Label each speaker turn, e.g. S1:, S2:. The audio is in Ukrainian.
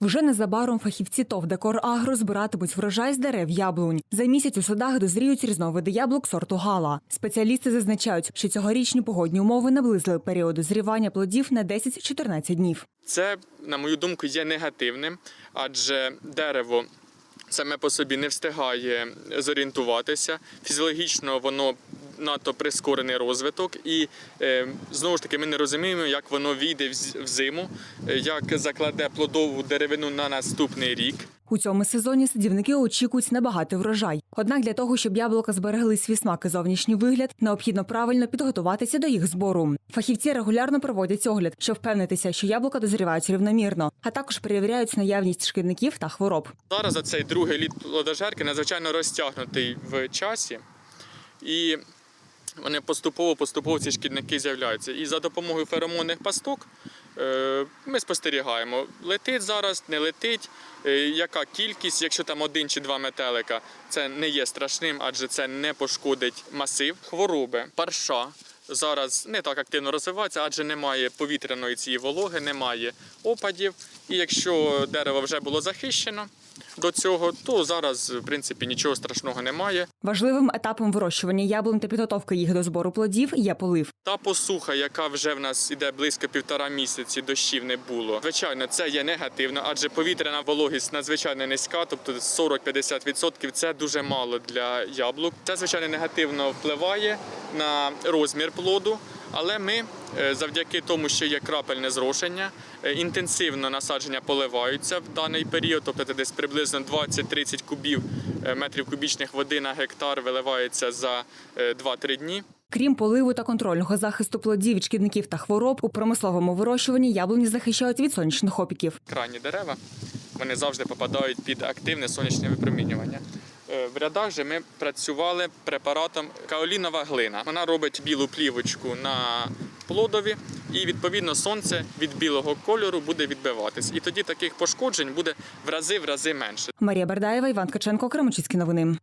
S1: Вже незабаром фахівці ТОВ «Декор Агро» збиратимуть врожай з дерев яблунь. За місяць у садах дозріють різновиди яблук сорту гала. Спеціалісти зазначають, що цьогорічні погодні умови наблизили період дозрівання плодів на 10-14 днів.
S2: Це, на мою думку, є негативним, адже дерево саме по собі не встигає зорієнтуватися. Фізіологічно воно надто прискорений розвиток, і е, знову ж таки ми не розуміємо, як воно війде в зиму, е, як закладе плодову деревину на наступний рік.
S1: У цьому сезоні садівники очікують набагати врожай. Однак для того, щоб яблука зберегли свій смак і зовнішній вигляд, необхідно правильно підготуватися до їх збору. Фахівці регулярно проводять огляд, щоб впевнитися, що яблука дозрівають рівномірно, а також перевіряють наявність шкідників та хвороб.
S2: Зараз оцей другий літ плодожерки надзвичайно розтягнутий в часі, і вони поступово-поступово ці шкідники з'являються. І за допомогою феромонних пасток е, ми спостерігаємо, летить зараз, не летить, е, яка кількість, якщо там один чи два метелика, це не є страшним, адже це не пошкодить масив. Хвороби, парша. Зараз не так активно розвивається, адже немає повітряної цієї вологи, немає опадів. І якщо дерево вже було захищено до цього, то зараз в принципі нічого страшного немає.
S1: Важливим етапом вирощування яблунь та підготовки їх до збору плодів є полив.
S2: Та посуха, яка вже в нас іде близько півтора місяці, дощів не було. Звичайно, це є негативно, адже повітряна вологість надзвичайно низька, тобто 40-50% це дуже мало для яблук. Це звичайно негативно впливає на розмір плоду. Але ми е, завдяки тому, що є крапельне зрошення, е, інтенсивно насадження поливаються в даний період, тобто це десь приблизно 20-30 кубів е, метрів кубічних води на гектар виливається за е, 2-3 дні.
S1: Крім поливу та контрольного захисту плодів від шкідників та хвороб, у промисловому вирощуванні яблуні захищають від сонячних опіків.
S2: крайні дерева, вони завжди попадають під активне сонячне випромінювання. Е, В рядах же ми працювали препаратом каолінова глина. Вона робить білу плівочку на плодові, і відповідно сонце від білого кольору буде відбиватись. І тоді таких пошкоджень буде в рази в рази менше.
S1: Марія Бердаєва, Іван Ткаченко, Кременчуцькі новини.